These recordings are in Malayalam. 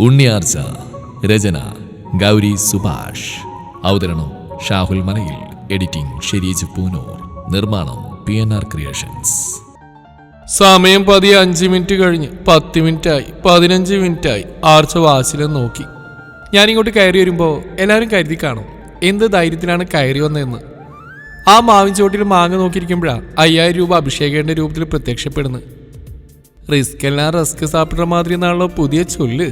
ഉണ്ണിയാർച്ച രചന ഗൗരി സുഭാഷ്. അവതരണം ഷാഹുൽ മലയിൽ എഡിറ്റിംഗ് ഷെരീജ് പൂനൂർ. നിർമ്മാണം പി എൻ ആർ ക്രിയേഷൻസ്. സമയം പതിയെ അഞ്ച് മിനിറ്റ് കഴിഞ്ഞ് പത്ത് മിനിറ്റായി പതിനഞ്ച് മിനിറ്റായി ആർച്ച വാശിലെ നോക്കി. ഞാനിങ്ങോട്ട് കയറി വരുമ്പോൾ എല്ലാവരും കരുതി കാണും എന്ത് ധൈര്യത്തിലാണ് കയറി വന്നതെന്ന്. ആ മാവിൻ ചോട്ടിൽ മാങ്ങ നോക്കിയിരിക്കുമ്പോഴാണ് അയ്യായിരം രൂപ അഭിഷേകന്റെ രൂപത്തിൽ പ്രത്യക്ഷപ്പെടുന്നത്. റിസ്ക് എല്ലാം റിസ്ക് സാപ്പിടുന്ന മാതിരി എന്നാണല്ലോ പുതിയ ചൊല്ല്.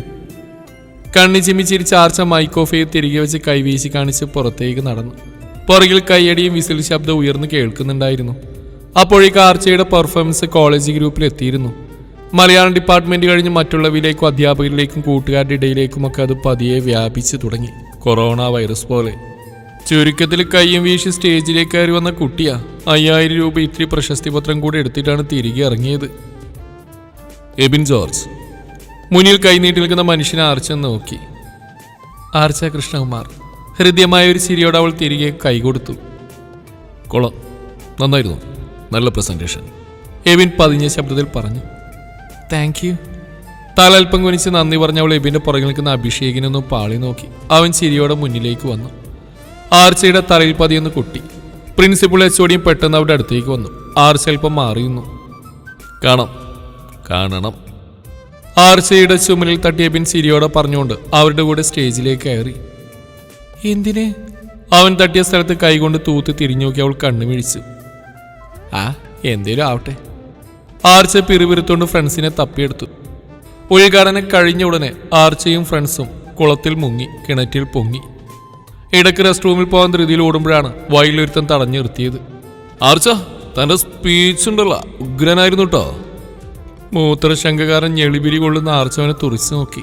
കണ്ണി ചിമ്മിച്ചിരിച്ച് ആർച്ച മൈക്ക് ഓഫ് ചെയ്ത് തിരികെ വെച്ച് കൈവീശി കാണിച്ച് പുറത്തേക്ക് നടന്നു. പുറകിൽ കൈയടിയും വിസിൽ ശബ്ദം ഉയർന്നു കേൾക്കുന്നുണ്ടായിരുന്നു. അപ്പോഴേക്ക് ആർച്ചയുടെ പെർഫോമൻസ് കോളേജ് ഗ്രൂപ്പിൽ എത്തിയിരുന്നു. മലയാളം ഡിപ്പാർട്ട്മെന്റ് കഴിഞ്ഞ് മറ്റുള്ളവരിലേക്കും അധ്യാപകരിലേക്കും കൂട്ടുകാരുടെ ഇടയിലേക്കും ഒക്കെ അത് പതിയെ വ്യാപിച്ചു തുടങ്ങി. കൊറോണ വൈറസ് പോലെ. ചുരുക്കത്തിൽ കയ്യും വീശി സ്റ്റേജിലേക്ക് കയറി വന്ന കുട്ടിയാ അയ്യായിരം രൂപ ഇത്തിരി പ്രശസ്തി പത്രം കൂടെ എടുത്തിട്ടാണ് തിരികെ ഇറങ്ങിയത്. എബിൻ ജോർജ്. മുന്നിൽ കൈനീട്ടി നിൽക്കുന്ന മനുഷ്യനെ ആർച്ച നോക്കി. ആർച്ച കൃഷ്ണകുമാർ ഹൃദ്യമായ ഒരു ചിരിയോടെ അവൾ തിരികെ കൈകൊടുത്തു. കൊളം നന്നായിരുന്നു. നല്ല പ്രസന്റേഷൻ എബിൻ പതിഞ്ഞ ശബ്ദത്തിൽ പറഞ്ഞു. താങ്ക് യു തലൽപ്പം കുനിച്ച് നന്ദി പറഞ്ഞ അവൾ എബിന്റെ പുറകിൽ നിൽക്കുന്ന അഭിഷേകിനൊന്ന് പാളി നോക്കി. അവൻ ചിരിയോടെ മുന്നിലേക്ക് വന്നു. ആർച്ചയുടെ തലയിൽ പതിയൊന്ന് കുട്ടി. പ്രിൻസിപ്പൾ എച്ചോടിയും പെട്ടെന്ന് അവരുടെ അടുത്തേക്ക് വന്നു. ആർച്ച അല്പം മാറിയുന്നു കാണാം. കാണണം. ആർച്ചയുടെ ചുമലിൽ തട്ടിയ പിൻ സിരിയോടെ പറഞ്ഞുകൊണ്ട് അവരുടെ കൂടെ സ്റ്റേജിലേക്ക് കയറി. എന്തിന്? അവൻ തട്ടിയ സ്ഥലത്ത് കൈകൊണ്ട് തൂത്ത് തിരിഞ്ഞു നോക്കി അവൾ കണ്ണുമിഴിച്ചു ആ എന്തേലും ആവട്ടെ. ആർച്ച പിറുപിറുത്തോണ്ട് ഫ്രണ്ട്സിനെ തപ്പിയെടുത്തു. ഉദ്ഘാടനം കഴിഞ്ഞ ഉടനെ ആർച്ചയും ഫ്രണ്ട്സും കുളത്തിൽ മുങ്ങി കിണറ്റിൽ പൊങ്ങി. ഇടയ്ക്ക് റെസ്റ്റ് റൂമിൽ പോകാൻ ധൃതിയിൽ ഓടുമ്പോഴാണ് വയലൊരുത്തൻ തടഞ്ഞു നിർത്തിയത്. ആർച്ച തന്റെ സ്പീച്ച് ഉണ്ടല്ലോ ഉഗ്രനായിരുന്നു കേട്ടോ മൂത്രശങ്കകാരൻ ഞെളിപിരി കൊള്ളുന്ന ആർച്ചവനെ തുറിച്ചു നോക്കി.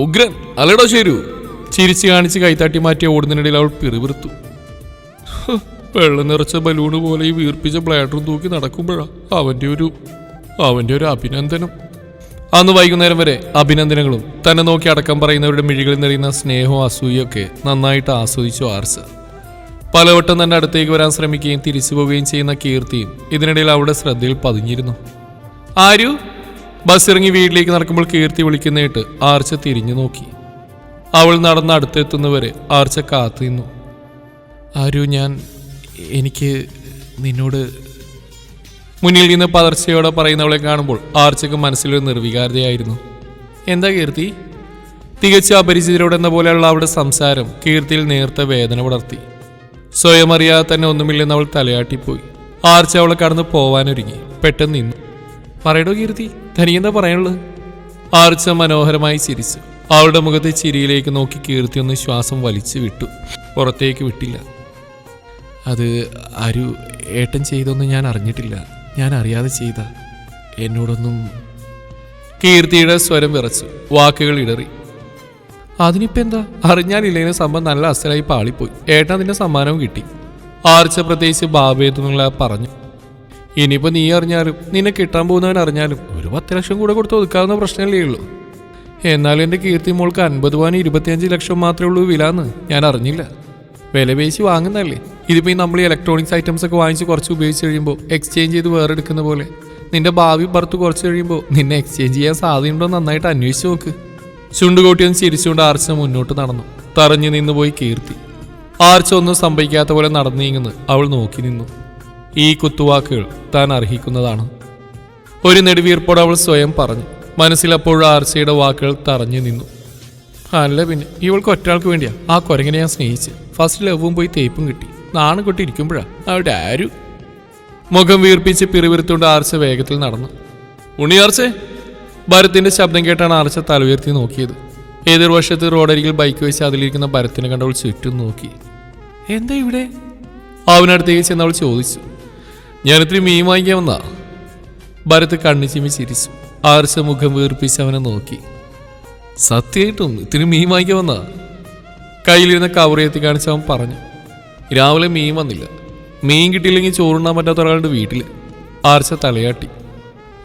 ഉഗ്രൻ അല്ലടോ ശരു ചിരിച്ചു കാണിച്ച് കൈത്താട്ടി മാറ്റി ഓടുന്നതിനിടയിൽ അവൾ പിറുപിറുത്തു. വെള്ളം നിറച്ച ബലൂണ് പോലെ ഈ വീർപ്പിച്ച ബ്ലാഡറും തൂക്കി നടക്കുമ്പോഴാണ് അവന്റെ ഒരു അവന്റെ ഒരു അഭിനന്ദനം. അന്ന് വൈകുന്നേരം വരെ അഭിനന്ദനങ്ങളും തന്നെ നോക്കി അടക്കം പറയുന്നവരുടെ മിഴികളിൽ നിറയുന്ന സ്നേഹവും അസൂയൊക്കെ നന്നായിട്ട് ആസ്വദിച്ചു ആർച്ച. പലവട്ടം തന്നെ അടുത്തേക്ക് വരാൻ ശ്രമിക്കുകയും തിരിച്ചു പോവുകയും ചെയ്യുന്ന കീർത്തിയും ഇതിനിടയിൽ അവളുടെ ശ്രദ്ധയിൽ പതിഞ്ഞിരുന്നു. ആരു? ബസ് ഇറങ്ങി വീട്ടിലേക്ക് നടക്കുമ്പോൾ കീർത്തി വിളിക്കുന്നേട്ട് ആർച്ച തിരിഞ്ഞു നോക്കി. അവൾ നടന്ന് അടുത്തെത്തുന്നവരെ ആർച്ച കാത്തു നിന്നു. ആരു ഞാൻ? എനിക്ക് നിന്നോട് മുന്നിൽ നിന്ന് പതർച്ചയോടെ പറയുന്നവളെ കാണുമ്പോൾ ആർച്ചക്ക് മനസ്സിലൊരു നിർവികാരതയായിരുന്നു. എന്താ കീർത്തി? തികച്ച അപരിചിതരോട് എന്ന പോലെയുള്ള അവളുടെ സംസാരം കീർത്തിയിൽ നേർത്ത വേദന പടർത്തി സ്വയം അറിയാതെ തന്നെ ഒന്നുമില്ലെന്ന് അവൾ തലയാട്ടിപ്പോയി. ആർച്ച അവളെ കടന്ന് പോവാനൊരുങ്ങി. പെട്ടെന്ന് നിന്നു. പറയടോ കീർത്തി തനിയെന്താ പറയാനുള്ളത്? ആർച്ച മനോഹരമായി ചിരിച്ചു. അവളുടെ മുഖത്തെ ചിരിയിലേക്ക് നോക്കി കീർത്തി ഒന്ന് ശ്വാസം വലിച്ചു വിട്ടു. പുറത്തേക്ക് വിട്ടില്ല. അത് ആരു ഏട്ടൻ ചെയ്തൊന്നും ഞാൻ അറിഞ്ഞിട്ടില്ല. ഞാൻ അറിയാതെ ചെയ്ത. എന്നോടൊന്നും കീർത്തിയുടെ സ്വരം വിറച്ചു. വാക്കുകൾ ഇടറി. അതിനിപ്പോ എന്താ അറിഞ്ഞാലില്ലെങ്കിലും സംഭവം നല്ല അസലായി പാളിപ്പോയി. ഏട്ടൻ അതിന്റെ സമ്മാനവും കിട്ടി. ആർച്ച പ്രത്യേകിച്ച് ബാബേന്നുള്ള പറഞ്ഞു ഇനിയിപ്പോ നീ അറിഞ്ഞാലും നിന്നെ കിട്ടാൻ പോകുന്നവൻ അറിഞ്ഞാലും ഒരു പത്ത് ലക്ഷം കൂടെ കൊടുത്ത് ഒതുക്കാവുന്ന പ്രശ്നമല്ലേ ഉള്ളൂ. എന്നാലും എന്റെ കീർത്തി മോൾക്ക് അൻപത് പവന് ഇരുപത്തിയഞ്ച് ലക്ഷം മാത്രമേ ഉള്ളൂ വിലാന്ന് ഞാൻ അറിഞ്ഞില്ല. വില പേശി വാങ്ങുന്നതല്ലേ? ഇതിപ്പോ നമ്മൾ ഈ ഇലക്ട്രോണിക്സ് ഐറ്റംസ് ഒക്കെ വാങ്ങിച്ച് കുറച്ച് ഉപയോഗിച്ച് കഴിയുമ്പോൾ എക്സ്ചേഞ്ച് ചെയ്ത് വേറെ എടുക്കുന്ന പോലെ. നിന്റെ ഭാവി ഭർത്ത് കുറച്ച് കഴിയുമ്പോൾ നിന്നെ എക്സ്ചേഞ്ച് ചെയ്യാൻ സാധ്യതയുണ്ടോ എന്ന് നന്നായിട്ട് അന്വേഷിച്ച് നോക്ക്. ചുണ്ടുകൂട്ടിയൊന്ന് ചിരിച്ചുകൊണ്ട് ആർച്ച മുന്നോട്ട് നടന്നു. തറഞ്ഞു നിന്ന് പോയി കീർത്തി. ആർച്ച ഒന്നും സംഭവിക്കാത്ത പോലെ നടന്നു നീങ്ങുന്നു. അവൾ നോക്കി നിന്നു. ഈ കുത്തുവാക്കുകൾ താൻ അർഹിക്കുന്നതാണ്. ഒരു നെടുവീർപ്പോടെ അവൾ സ്വയം പറഞ്ഞു. മനസ്സിലപ്പോഴും ആർച്ചയുടെ വാക്കുകൾ തറഞ്ഞു നിന്നു. അല്ല പിന്നെ ഇവൾക്ക് ഒറ്റയാൾക്ക് വേണ്ടിയാ. ആ കുരങ്ങനെ ഞാൻ സ്നേഹിച്ച്. ഫസ്റ്റ് ലവും പോയി തേപ്പും കിട്ടി. നാണം കൊട്ടി അവിടെ ആരു? മുഖം വീർപ്പിച്ച് പിറിവിരുത്തുകൊണ്ട് ആർച്ച വേഗത്തിൽ നടന്നു. ഉണ്ണിയാർച്ചേ ഭരത്തിന്റെ ശബ്ദം കേട്ടാണ് ആർച്ച ഉയർത്തി നോക്കിയത്. എതിർവശത്ത് റോഡരികിൽ ബൈക്ക് വെച്ച് അതിലിരിക്കുന്ന ഭരത്തിനെ കണ്ടവൾ ചുറ്റും നോക്കി. എന്താ ഇവിടെ? അവനടുത്തേക്ക് ചെന്ന് അവൾ ചോദിച്ചു. ഞാനിത്തിരി മീൻ വാങ്ങിക്കാൻ വന്നാ ഭരത് കണ്ണു ചിമ്മി ചിരിച്ചു. ആർച്ച മുഖം വീർപ്പിച്ച് അവനെ നോക്കി. സത്യമായിട്ടും ഇത്തിരി മീൻ വാങ്ങിക്കാൻ വന്നാ കയ്യിലിരുന്ന കവറിയെത്തി കാണിച്ച് അവൻ പറഞ്ഞു. രാവിലെ മീൻ വന്നില്ല. മീൻ കിട്ടിയില്ലെങ്കിൽ ചോറുണ്ണാൻ പറ്റാത്ത ഒരാളുടെ വീട്ടിൽ ആർച്ച തലയാട്ടി.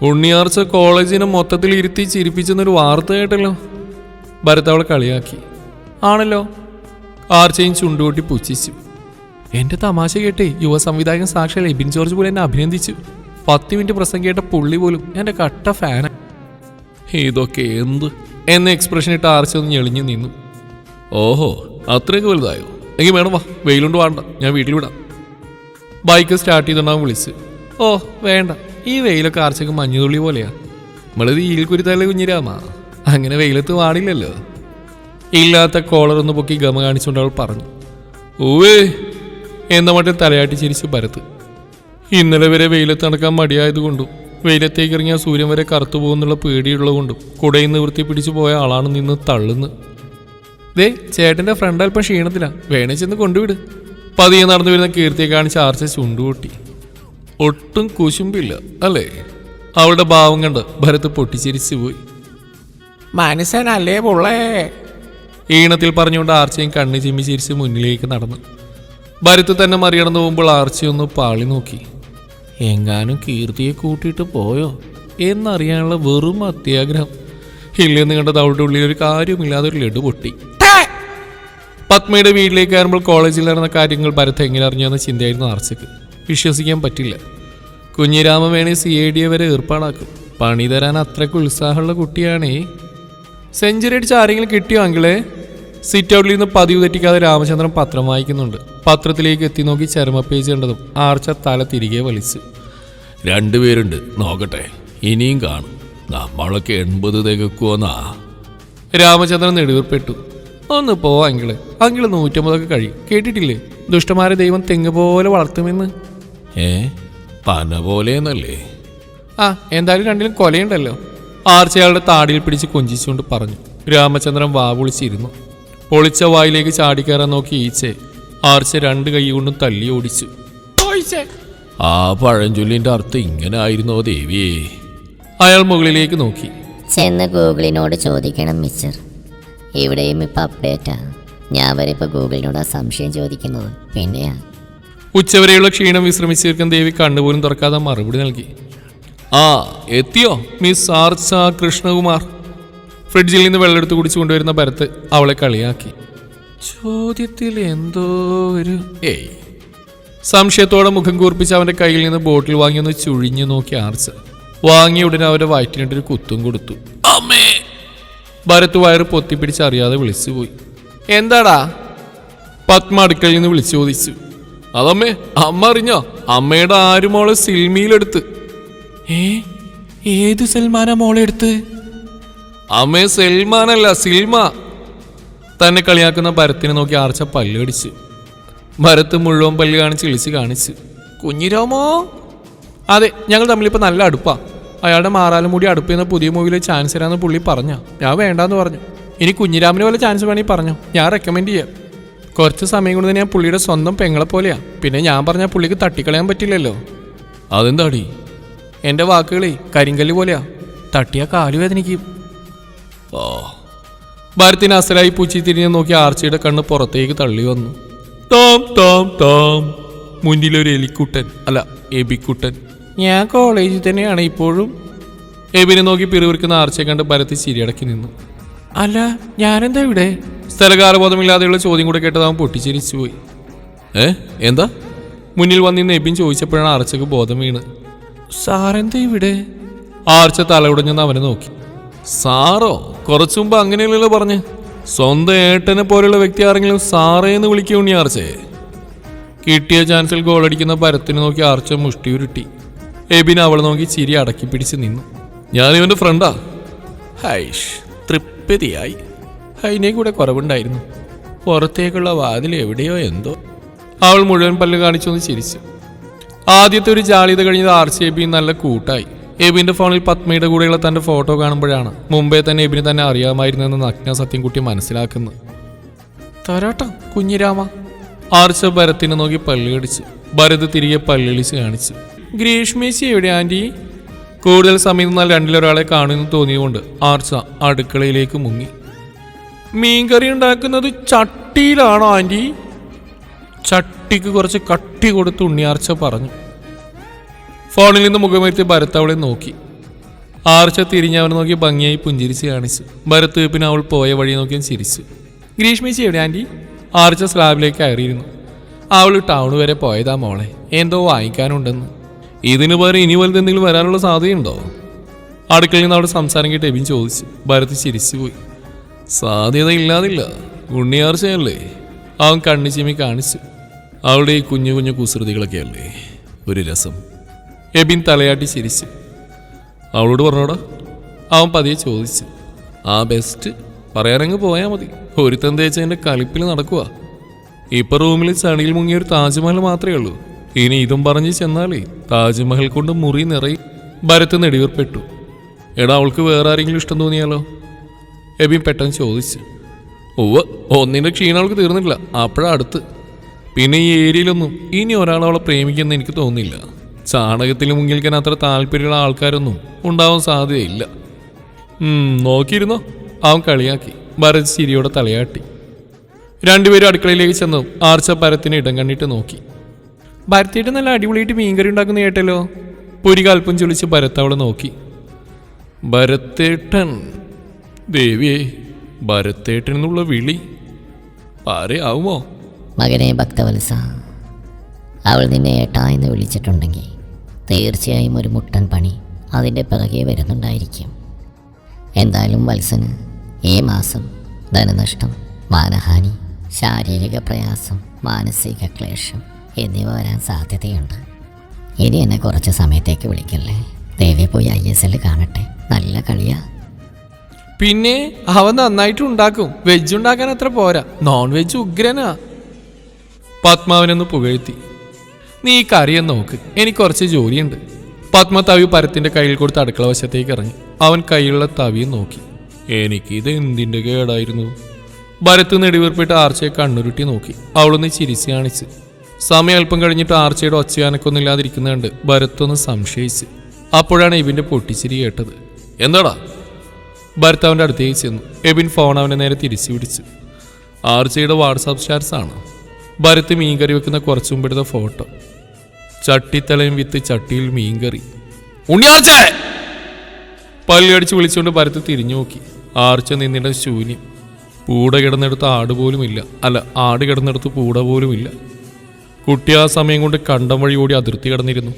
ഉണ്ണിയാർച്ച കോളേജിനെ മൊത്തത്തിൽ ഇരുത്തി ചിരിപ്പിച്ചെന്നൊരു വാർത്ത കേട്ടല്ലോ. ഭരത് അവളെ കളിയാക്കി. ആണല്ലോ. ആർച്ചയും ചുണ്ടുകൂട്ടി പുച്ഛിച്ചു. എന്റെ തമാശ കേട്ടേ യുവ സംവിധായകൻ സാക്ഷാൽ എബിൻ ജോർജ് പോലും എന്നെ അഭിനന്ദിച്ചു. പത്ത് മിനിറ്റ് പ്രസംഗം കേട്ട പുള്ളി പോലും എന്റെ കട്ട ഫാന ഇതൊക്കെ എന്ത്? എന്ന എക്സ്പ്രഷൻ ഇട്ട് ആർച്ചൊന്ന് ഞെളിഞ്ഞു നിന്നു. ഓഹോ അത്രയൊക്കെ വലുതായോ? എങ്കിൽ വേണം വാ വെയിലുണ്ട് വേണ്ട ഞാൻ വീട്ടിൽ വിടാം. ബൈക്ക് സ്റ്റാർട്ട് ചെയ്തിട്ടുണ്ടാവും വിളിച്ച്. ഓ വേണ്ട ഈ വെയിലൊക്കെ ആർച്ചക്ക് മഞ്ഞുതുള്ളി പോലെയാ. നമ്മളത് ഈൽ കുരുത്തല്ലേ കുഞ്ഞിരാമാ. അങ്ങനെ വെയിലത്ത് വാടില്ലല്ലോ. ഇല്ലാത്ത കോളർ ഒന്ന് പൊക്കി ഗമ കാണിച്ചുകൊണ്ട് അവൾ പറഞ്ഞു. ഓവേ എന്ന മട്ടിൽ തലയാട്ടി ചിരിച്ച് ഭരത്ത് ഇന്നലെ വരെ വെയിലത്ത് നടക്കാൻ മടിയായതുകൊണ്ടും വെയിലത്തേക്ക് ഇറങ്ങിയ സൂര്യൻ വരെ കറുത്തു പോകുന്നുള്ള പേടിയുള്ളതുകൊണ്ടും കുടയിൽ നിവൃത്തി പിടിച്ചു പോയ ആളാണ് നിന്ന് തള്ളുന്ന് ദേ ചേട്ടന്റെ ഫ്രണ്ട് അല്പം ക്ഷീണത്തിലാണ് വേണേ ചെന്ന് കൊണ്ടുവിട്. പതിയെ നടന്നു വരുന്ന കീർത്തിയെ കാണിച്ച് ആർച്ച ചുണ്ടുകൂട്ടി. ഒട്ടും കുശുമ്പില്ല അല്ലേ? അവളുടെ ഭാവം കണ്ട് ഭരത് പൊട്ടിച്ചിരിച്ചു പോയി. മനസ്സനല്ലേ പൊള്ളേ? ഈണത്തിൽ പറഞ്ഞുകൊണ്ട് ആർച്ചയും കണ്ണു ചിമ്മി ചിരിച്ച് മുന്നിലേക്ക് നടന്നു. ഭരത്ത് തന്നെ മറികടന്നു പോകുമ്പോൾ ആർച്ചയൊന്ന് പാളി നോക്കി. എങ്ങാനും കീർത്തിയെ കൂട്ടിയിട്ട് പോയോ? എന്നറിയാനുള്ള വെറും അത്യാഗ്രഹം. ഇല്ലെന്ന് കണ്ടത് അവളുടെ ഉള്ളിൽ ഒരു കാര്യമില്ലാതെ ഒരു ലഡു പൊട്ടി. പത്മയുടെ വീട്ടിലേക്ക് കയറുമ്പോൾ കോളേജിൽ നടന്ന കാര്യങ്ങൾ ഭരത് എങ്ങനെ അറിഞ്ഞെന്ന ചിന്തയായിരുന്നു ആർച്ചക്ക്. വിശ്വസിക്കാൻ പറ്റില്ല. കുഞ്ഞിരാമ വേണേ സി ഐ ഡിയെ വരെ ഏർപ്പാടാക്കും. പണി തരാൻ അത്രയ്ക്ക് ഉത്സാഹമുള്ള കുട്ടിയാണേ. സെഞ്ചുറി അടിച്ച് ആരെങ്കിലും കിട്ടിയോ അങ്കിളെ? സിറ്റ് ഔട്ടിൽ നിന്ന് പതിവ് തെറ്റിക്കാതെ രാമചന്ദ്രൻ പത്രം വായിക്കുന്നുണ്ട്. പത്രത്തിലേക്ക് എത്തി നോക്കി ചരമ പേജ് കണ്ടതും ആർച്ച തല തിരികെ വലിച്ചു. രണ്ടുപേരുണ്ട് നോക്കട്ടെ. ഇനിയും കാണും. നമ്മളൊക്കെ എൺപത് തികക്കുവന്നാ? രാമചന്ദ്രൻ നെടുവിർപ്പെട്ടു. ഒന്ന് പോ അങ്കിൾ. അങ്കിൾ നൂറ്റമ്പതൊക്കെ കഴിയും കേട്ടിട്ടില്ലേ? ദുഷ്ടമാരെ ദൈവം തെങ്ങ് പോലെ വളർത്തുമെന്ന്. ഏ? പന പോലെയെന്നല്ലേ? ആ എന്തായാലും രണ്ടിലും കൊലയുണ്ടല്ലോ. ആർച്ചയാളുടെ താടിയിൽ പിടിച്ച് കൊഞ്ചിച്ചുകൊണ്ട് പറഞ്ഞു. രാമചന്ദ്രൻ വാ പൊളിച്ചിരുന്നു പൊളിച്ച വായിലേക്ക് ചാടിക്കയറാൻ നോക്കി ഈച്ചെ. ആർച്ച രണ്ട് കൈ കൊണ്ടും തല്ലി ഓടിച്ചു. ആ പഴഞ്ചൊല്ലിന്റെ അർത്ഥം ഇങ്ങനെ ആയിരുന്നോ ദേവിയെ? അയാൾ മുകളിലേക്ക് നോക്കി. ചെന്ന് ഗൂഗിളിനോട് ചോദിക്കണം മിസ്റ്റർ. ഇവിടെയും ഇപ്പൊ അപ്ഡേറ്റാ. ഞാൻ വരെ ഇപ്പൊ ഗൂഗിളിനോട് ആ സംശയം ചോദിക്കുന്നത്. പിന്നെയാ. ഉച്ചവരെയുള്ള ക്ഷീണം വിശ്രമിച്ചിരിക്കുന്ന ദേവി കണ്ണുപോലും തുറക്കാതെ മറുപടി നൽകി. ആ എത്തിയോ? മിസ് ആർച്ച കൃഷ്ണകുമാർ. ഫ്രിഡ്ജിൽ നിന്ന് വെള്ളമെടുത്ത് കുടിച്ചു കൊണ്ടുവരുന്ന ഭരത്ത് അവളെ കളിയാക്കി. ചോദ്യത്തിൽ എന്തോ ഒരു ഏയ്. സംശയത്തോടെ മുഖം കൂർപ്പിച്ച് അവന്റെ കയ്യിൽ നിന്ന് ബോട്ടിൽ വാങ്ങി ഒന്ന് ചുഴിഞ്ഞു നോക്കി ആർച്ച്. വാങ്ങിയ ഉടനെ അവന്റെ വയറ്റിനിട്ടൊരു കുത്തും കൊടുത്തു. അമ്മേ! ഭരത്ത് വയറ് പൊത്തിപ്പിടിച്ച് അറിയാതെ വിളിച്ചു പോയി. എന്താടാ? പത്മ അടുക്കളയിൽ നിന്ന് വിളിച്ചു ചോദിച്ചു. അതമ്മേ അമ്മ അറിഞ്ഞോ? അമ്മയുടെ ആരുമോളെ സിൽമിയിലെടുത്ത് ഏ? ഏത് സൽമാന മോളെ എടുത്ത് അമ്മേ സൽമാനല്ല സിൽമ. തന്നെ കളിയാക്കുന്ന ഭരത്തിനെ നോക്കി ആർച്ച പല്ലടിച്ച്. ഭരത്ത് മുഴുവൻ പല്ല് കാണിച്ച് ഇളിച്ച് കാണിച്ച്. കുഞ്ഞിരാമോ? അതെ ഞങ്ങൾ തമ്മിലിപ്പോൾ നല്ല അടുപ്പാ. അയാളുടെ മാറാലും കൂടി അടുപ്പെന്ന പുതിയ മൂവിയിലെ ചാൻസ് തരാന്ന് പുള്ളി പറഞ്ഞ. ഞാൻ വേണ്ടാന്ന് പറഞ്ഞു. ഇനി കുഞ്ഞിരാമിനെ പോലെ ചാൻസ് വേണമെങ്കിൽ പറഞ്ഞു. ഞാൻ റെക്കമെൻഡ് ചെയ്യാം. കുറച്ച് സമയം കൊണ്ട് തന്നെ ഞാൻ പുള്ളിയുടെ സ്വന്തം പെങ്ങളെ പോലെയാ. പിന്നെ ഞാൻ പറഞ്ഞാൽ പുള്ളിക്ക് തട്ടിക്കളയാൻ പറ്റില്ലല്ലോ. അതെന്താടി? എന്റെ വാക്കുകളേ കരിങ്കല്ല് പോലെയാ. തട്ടിയാ കാൽ വേദനിക്കും ഓ ഭാരത്തിന് അസലായി പൂച്ചി തിരിഞ്ഞ് നോക്കി ആർച്ചയുടെ കണ്ണ് പുറത്തേക്ക് തള്ളി വന്നു. Tom Tom Tom. മുന്നിലൊരു എലിക്കുട്ടൻ അല്ല എബിക്കുട്ടൻ. ഞാൻ കോളേജിൽ തന്നെയാണ് ഇപ്പോഴും. എബിനെ നോക്കി പിറുവിറുക്കുന്ന ആർച്ചയെ കണ്ട് ഭരത്തി ചിരിയടക്കി നിന്നു. അല്ല ഞാനെന്താ ഇവിടെ? സ്ഥലകാലബോധമില്ലാതെയുള്ള ചോദ്യം കൂടെ കേട്ടത് അവൻ പൊട്ടിച്ചിരിച്ചു പോയി. ഏ എന്താ? മുന്നിൽ വന്നിന്ന് എബിൻ ചോദിച്ചപ്പോഴാണ് ആർച്ചക്ക് ബോധം വീണ്. സാറെന്താ ഇവിടെ? ആർച്ച തലയുടഞ്ഞെന്ന് അവനെ നോക്കി. സാറോ കുറച്ചു മുമ്പ് അങ്ങനെയല്ലല്ലോ പറഞ്ഞ്. സ്വന്തം ഏട്ടനെ പോലെയുള്ള വ്യക്തി ആരെങ്കിലും സാറേ എന്ന് വിളിക്കും ഉണ്ണിയാർച്ചേ കിട്ടിയ ചാൻസിൽ ഗോളടിക്കുന്ന പരത്തിനെ നോക്കി ആർച്ച മുഷ്ടി ഉരുട്ടി. എബിൻ അവളെ നോക്കി ചിരി അടക്കി പിടിച്ച് നിന്നു. ഞാൻ ഇവന്റെ ഫ്രണ്ടാ. ഹൈഷ് തൃപ്തിയായി. ഹൈനെ കൂടെ കുറവുണ്ടായിരുന്നു. പുറത്തേക്കുള്ള വാതിൽ എവിടെയോ എന്തോ. അവൾ മുഴുവൻ പല്ല് കാണിച്ചൊന്ന് ചിരിച്ചു. ആദ്യത്തെ ഒരു ജാളിത കഴിഞ്ഞത് ആർച്ച സി എബി നല്ല കൂട്ടായി. എബിന്റെ ഫോണിൽ പത്മയുടെ കൂടെയുള്ള തന്റെ ഫോട്ടോ കാണുമ്പോഴാണ് മുമ്പേ തന്നെ എബിന് തന്നെ അറിയാമായിരുന്നെന്ന് നഗ്ന സത്യംകുട്ടി മനസ്സിലാക്കുന്നത് തരാട്ടോ കുഞ്ഞിരാമ. ആർച്ച ഭരത്തിനെ നോക്കി പല്ല് കടിച്ചു ഭരത് തിരികെ പല്ലിളിച്ച് കാണിച്ചു. ഗ്രീഷ്മേശി എവിടെ ആന്റി? കൂടുതൽ സമയം നിന്നാൽ രണ്ടിലൊരാളെ കാണുമെന്ന് തോന്നിയതുകൊണ്ട് ആർച്ച അടുക്കളയിലേക്ക് മുങ്ങി. മീൻകറി ഉണ്ടാക്കുന്നത് ചട്ടിയിലാണോ ആന്റി. ചട്ടിക്ക് കുറച്ച് കട്ടി കൊടുത്ത് ഉണ്ണിയാർച്ച പറഞ്ഞു. ഫോണിൽ നിന്ന് മുഖമേറ്റി ഭരത് അവളെ നോക്കി. ആർച്ച തിരിഞ്ഞ് അവനെ നോക്കി ഭംഗിയായി പുഞ്ചിരിച്ച് കാണിച്ചു. ഭരത് പിന്നെ അവൾ പോയ വഴി നോക്കിയും ചിരിച്ചു. ഗ്രീഷ്മേച്ചി എവിടെ ആന്റി? ആർച്ച സ്ലാബിലേക്ക് കയറിയിരുന്നു. അവൾ ടൗൺ വരെ പോയതാ മോളെ. എന്തോ വാങ്ങിക്കാനുണ്ടെന്ന്. ഇതിന് പകരം ഇനി വലുത് എന്തെങ്കിലും വരാനുള്ള സാധ്യതയുണ്ടോ? അടുക്കളയിൽ നിന്ന് അവിടെ സംസാരം കേട്ട് എബിൻ ചോദിച്ചു. ഭരത് ചിരിച്ചുപോയി സാധ്യത ഇല്ലാതില്ല. ഉണ്ണിയാർച്ചയല്ലേ അവൻ കണ്ണു ചിമ്മി കാണിച്ചു. അവളുടെ ഈ കുഞ്ഞു കുഞ്ഞു കുസൃതികളൊക്കെയല്ലേ? ഒരു രസം. എബിൻ തലയാട്ടി ചിരിച്ചു. അവളോട് പറഞ്ഞോടാ അവൻ പതിയെ ചോദിച്ചു ആ ബെസ്റ്റ് പറയാനങ്ങ് പോയാൽ മതി. ഒരുത്തം തേച്ചതിന്റെ കളിപ്പിൽ നടക്കുക ഇപ്പൊ റൂമിൽ ചണിയിൽ മുങ്ങിയ ഒരു താജ്മഹൽ മാത്രമേ ഉള്ളൂ. ഇനി ഇതും പറഞ്ഞ് ചെന്നാലേ താജ്മഹൽ കൊണ്ട് മുറി നിറയി. ഭരത്ത് നെടിവീർപ്പെട്ടു. എടാ അവൾക്ക് വേറെ ആരെങ്കിലും ഇഷ്ടം തോന്നിയാലോ? എബിൻ പെട്ടെന്ന് ചോദിച്ചു. ഉവ്വ് ഒന്നിന്റെ ക്ഷീണം അവൾക്ക് തീർന്നില്ല അപ്പോഴടുത്ത് പിന്നെ ഈ ഏരിയയിലൊന്നും ഇനി ഒരാൾ അവളെ പ്രേമിക്കുമെന്ന് എനിക്ക് തോന്നുന്നില്ല. ചാണകത്തിൽ മുങ്ങിൽക്കാൻ അത്ര താല്പര്യമുള്ള ആൾക്കാരൊന്നും ഉണ്ടാവാൻ സാധ്യതയില്ല. ഉം, നോക്കിയിരുന്നോ? അവൻ കളിയാക്കി ഭരത് ചിരിയോടെ തലയാട്ടി. രണ്ടുപേരും അടുക്കളയിലേക്ക് ചെന്നു ആർച്ച ഭരത്തിന് ഇടം കണ്ണിട്ട് നോക്കി. ഭരത്തിയിട്ട് നല്ല അടിപൊളിയായിട്ട് മീൻകറി ഉണ്ടാക്കുന്ന കേട്ടല്ലോ. പൊരി കൽപ്പം ചൊളിച്ച് ഭരത്ത് അവളെ നോക്കി. ഭരത്തേട്ടൻ ദേവിയെ ഭരത്തേട്ടൻ എന്നുള്ള വിളി പാരയാവുമോ? മകനെ ഭക്തവത്സ അവൾ നിന്നെ ഏട്ടാ എന്ന് വിളിച്ചിട്ടുണ്ടെങ്കിൽ തീർച്ചയായും ഒരു മുട്ടൻ പണി അതിന്റെ പിറകെ വരുന്നുണ്ടായിരിക്കും. എന്തായാലും വത്സന് ഈ മാസം ധനനഷ്ടം മാനഹാനി ശാരീരിക പ്രയാസം മാനസിക ക്ലേശം എന്നിവ വരാൻ സാധ്യതയുണ്ട്. ഇനി എന്നെ കുറച്ച് സമയത്തേക്ക് വിളിക്കല്ലേ? ദേവി പോയി ഐ എസ് എൽ കാണട്ടെ. നല്ല കളിയാ. പിന്നെ അവൻ നന്നായിട്ട് ഉണ്ടാക്കും. വെജ് ഉണ്ടാക്കാൻ അത്ര പോരാ. Non veg ഉഗ്രനാ. പത്മാവനൊന്ന് പുകഴ്ത്തി. നീ ഈ കറിയെന്ന് നോക്ക്. എനിക്ക് കുറച്ച് ജോലിയുണ്ട്. പത്മ തവി പരത്തിന്റെ കയ്യിൽ കൊടുത്ത് അടുക്കള വശത്തേക്ക് ഇറങ്ങി. അവൻ കയ്യിലുള്ള തവിയും നോക്കി. എനിക്കിത് എന്തിന്റെ കേടായിരുന്നു? ഭരത്ത് നെടിവീർപ്പിട്ട് ആർച്ചയെ കണ്ണുരുട്ടി നോക്കി. അവളൊന്ന് ചിരിച്ച് കാണിച്ച്. സമയം അല്പം കഴിഞ്ഞിട്ട് ആർച്ചയുടെ ഒച്ചയാനക്കൊന്നും ഇല്ലാതിരിക്കുന്നത് കണ്ട് ഭരത്തൊന്ന് സംശയിച്ച്. അപ്പോഴാണ് എബിന്റെ പൊട്ടിച്ചിരി കേട്ടത്. എന്താടാ? ഭരത്ത് അവന്റെ അടുത്തേക്ക് ചെന്നു. എബിൻ ഫോൺ അവനെ നേരെ തിരിച്ചു പിടിച്ചു ആർച്ചയുടെ വാട്സാപ്പ് ആണ്? മീൻ മീൻകറി വെക്കുന്ന കുറച്ചു മുമ്പെടുത്ത ഫോട്ടോ. ചട്ടിത്തലയും വിത്ത് ചട്ടിയിൽ മീൻകറി. ഉണ്ണിയാർച്ച! പല്ലിയടിച്ച് വിളിച്ചുകൊണ്ട് പരത്ത് തിരിഞ്ഞു നോക്കി ആർച്ച നിന്നിട ശൂന്യം. പൂട കിടന്നെടുത്ത് ആട് പോലുമില്ല. അല്ല ആട് കിടന്നെടുത്ത് പൂട പോലുമില്ല. കുട്ടി ആ സമയം കൊണ്ട് കണ്ടം വഴി ഓടി അതിർത്തി കിടന്നിരുന്നു.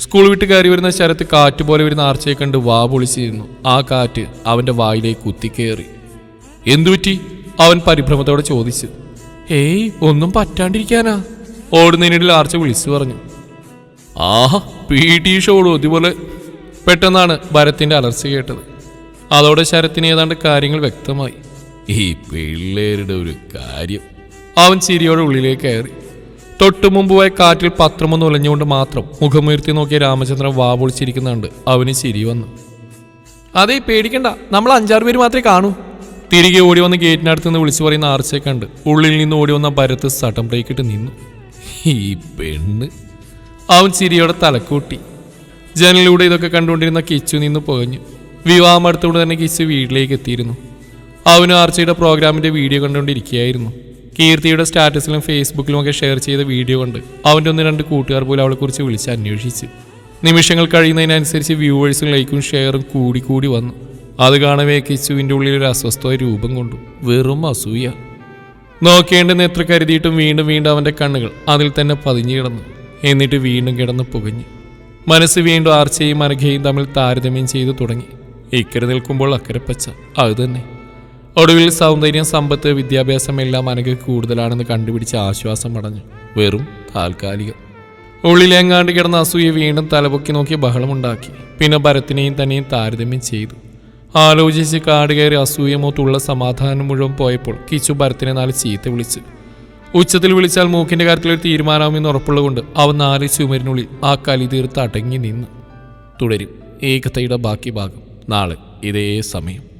സ്കൂൾ വിട്ട് കയറി വരുന്ന ശരത്ത് കാറ്റ് പോലെ വരുന്ന ആർച്ചയെ കണ്ട് വാ പൊളിച്ചിരുന്നു. ആ കാറ്റ് അവന്റെ വായിലേക്ക് കുത്തിക്കേറി. എന്തുപറ്റി അവൻ പരിഭ്രമത്തോടെ ചോദിച്ചു. ഏയ് ഒന്നും പറ്റാണ്ടിരിക്കാനാ. ഓടുന്നതിനിടയിൽ ആർച്ച വിളിച്ചു പറഞ്ഞു. ആഹാ പി ടി ഷോ അതുപോലെ പെട്ടെന്നാണ് ഭരത്തിന്റെ അലർച്ച കേട്ടത്. അതോടെ ശരത്തിന് ഏതാണ്ട് കാര്യങ്ങൾ വ്യക്തമായി. ഈ പിള്ളേരുടെ ഒരു കാര്യം. അവൻ ചിരിയോടെ ഉള്ളിലേക്ക് കയറി. തൊട്ടു മുമ്പ് പോയ കാറ്റിൽ പത്രമൊന്ന് ഒലഞ്ഞുകൊണ്ട് മാത്രം മുഖമുയർത്തി നോക്കിയ രാമചന്ദ്രൻ വാ പൊളിച്ചിരിക്കുന്നുണ്ട്. അവന് ചിരി വന്നു. അതേ പേടിക്കണ്ട. നമ്മൾ അഞ്ചാറ് പേര് മാത്രമേ കാണൂ. തിരികെ ഓടി വന്ന് ഗേറ്റിനടുത്ത് നിന്ന് വിളിച്ചു പറയുന്ന ആർച്ചയെ കണ്ട് ഉള്ളിൽ നിന്ന് ഓടി വന്ന ഭരത്ത് സട്ടം ബ്രേക്കിട്ട് നിന്നു. ഈ പെണ്ണ് അവൻ ചിരിയോടെ തലക്കൂട്ടി. ജനലിലൂടെ ഇതൊക്കെ കണ്ടുകൊണ്ടിരുന്ന കിച്ചു നിന്ന് പുകഞ്ഞു. വിവാഹം അടുത്തുകൊണ്ട് തന്നെ കിച്ചു വീട്ടിലേക്ക് എത്തിയിരുന്നു. അവന് ആർച്ചയുടെ പ്രോഗ്രാമിന്റെ വീഡിയോ കണ്ടുകൊണ്ടിരിക്കുകയായിരുന്നു. കീർത്തിയുടെ സ്റ്റാറ്റസിലും ഫേസ്ബുക്കിലും ഒക്കെ ഷെയർ ചെയ്ത വീഡിയോ കണ്ട് അവന്റെ ഒന്ന് രണ്ട് കൂട്ടുകാർ പോലും അവളെക്കുറിച്ച് വിളിച്ച് അന്വേഷിച്ച്. നിമിഷങ്ങൾ കഴിയുന്നതിനനുസരിച്ച് വ്യൂവേഴ്സും ലൈക്കും ഷെയറും കൂടി കൂടി വന്നു. അത് കാണവേ കിച്ചുവിന്റെ ഉള്ളിൽ ഒരു അസ്വസ്ഥമായ രൂപം കൊണ്ടു. വെറും അസൂയ. നോക്കേണ്ടെന്ന് എത്ര കരുതിയിട്ടും വീണ്ടും വീണ്ടും അവന്റെ കണ്ണുകൾ അതിൽ തന്നെ പതിഞ്ഞു കിടന്നു. എന്നിട്ട് വീണ്ടും കിടന്ന് പുകഞ്ഞു. മനസ്സ് വീണ്ടും ആർച്ചയും അനഘയും തമ്മിൽ താരതമ്യം ചെയ്തു തുടങ്ങി. ഇക്കരെ നിൽക്കുമ്പോൾ അക്കരപ്പച്ച പച്ച അത് തന്നെ. ഒടുവിൽ സൗന്ദര്യം സമ്പത്ത് വിദ്യാഭ്യാസം എല്ലാം അനഘ കൂടുതലാണെന്ന് കണ്ടുപിടിച്ച് ആശ്വാസം അടഞ്ഞു. വെറും താൽക്കാലികം. ഉള്ളിലെങ്ങാണ്ട് കിടന്ന അസൂയ വീണ്ടും തലപൊക്കി നോക്കി ബഹളമുണ്ടാക്കി. പിന്നെ ഭരത്തിനെയും തന്നെയും താരതമ്യം ചെയ്തു. ആലോചിച്ച് കാട് കയറി അസൂയമോ തുള്ള സമാധാനം മുഴുവൻ പോയപ്പോൾ കിച്ചു ഭരത്തിനെ നാല് ചീത്ത വിളിച്ചു. ഉച്ചത്തിൽ വിളിച്ചാൽ മൂക്കിന്റെ കാര്യത്തിൽ ഒരു തീരുമാനമാകുമെന്ന് ഉറപ്പുള്ളതുകൊണ്ട് അവൻ നാല് ചുമരിനുള്ളിൽ ആ കലി തീർത്ത് അടങ്ങി നിന്ന് തുടരും. ഈ കഥയുടെ ബാക്കി ഭാഗം നാളെ ഇതേ സമയം.